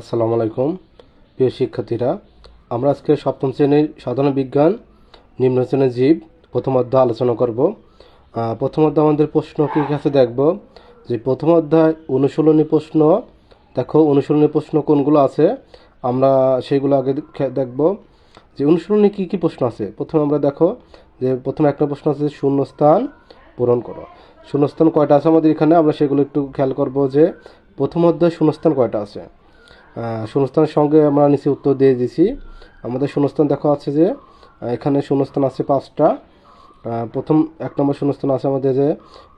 আসসালামু আলাইকুম। প্রিয় শিক্ষার্থীরা, আমরা আজকে সপ্তম শ্রেণির সাধারণ বিজ্ঞান, নিম্ন শ্রেণির জীব, প্রথম অধ্যায় আলোচনা করব। প্রথম অধ্যায় আমাদের প্রশ্ন কী কী আছে দেখব। যে প্রথম অধ্যায় অনুশীলনী প্রশ্ন, দেখো অনুশীলনী প্রশ্ন কোনগুলো আছে, আমরা সেইগুলো আগে দেখব। যে অনুশীলনী কী কী প্রশ্ন আছে? প্রথমে আমরা দেখো যে প্রথমে একটা প্রশ্ন আছে, শূন্যস্থান পূরণ করো। শূন্যস্থান কয়টা আছে আমাদের এখানে? আমরা সেগুলো একটু খেয়াল করব যে প্রথম অধ্যায় শূন্যস্থান কয়টা আছে? শূন্যস্থানের সঙ্গে আমরা নিচে উত্তর দিয়ে দিয়েছি আমাদের শূন্যস্থান দেখা আছে যে এখানে শূন্যস্থান আছে পাঁচটা। প্রথম এক নম্বর শূন্যস্থান আছে আমাদের যে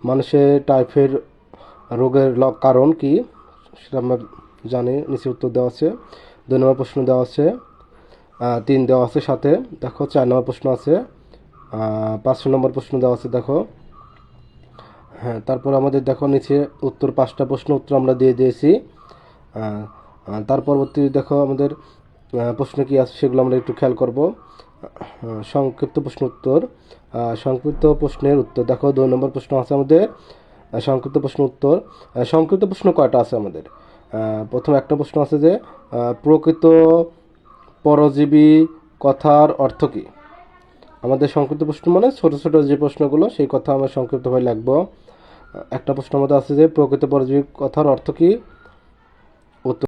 মানুষের টাইফয়েড রোগের কারণ কি? সেটা আমরা জানি, নিচে উত্তর দেওয়া আছে। দুই নম্বর প্রশ্ন দেওয়া আছে। তিন দেওয়া আছে সাথে। দেখো, চার নম্বর প্রশ্ন আছে। পাঁচ নম্বর প্রশ্ন দেওয়া আছে, দেখো। হ্যাঁ তারপর আমাদের দেখো নিচে উত্তর পাঁচটা প্রশ্ন উত্তর আমরা দিয়ে দিয়েছি। তার পরবর্তী দেখো আমাদের প্রশ্ন কি আছে সেগুলো আমরা একটু খেয়াল করব। সংক্ষিপ্ত প্রশ্ন উত্তর। সংক্ষিপ্ত প্রশ্নের উত্তর, দেখো দুই নম্বর প্রশ্ন আছে আমাদের। সংক্ষিপ্ত প্রশ্ন উত্তর। সংক্ষিপ্ত প্রশ্ন কয়টা আছে আমাদের? প্রথম একটা প্রশ্ন আছে যে প্রকৃত পরজীবী কথার অর্থ কী? আমাদের সংক্ষিপ্ত প্রশ্ন মানে ছোটো ছোটো যে প্রশ্নগুলো, সেই কথা আমরা সংক্ষিপ্তভাবে লিখব। একটা প্রশ্ন আমাদের আছে যে, প্রকৃত পরজীবী কথার অর্থ কি?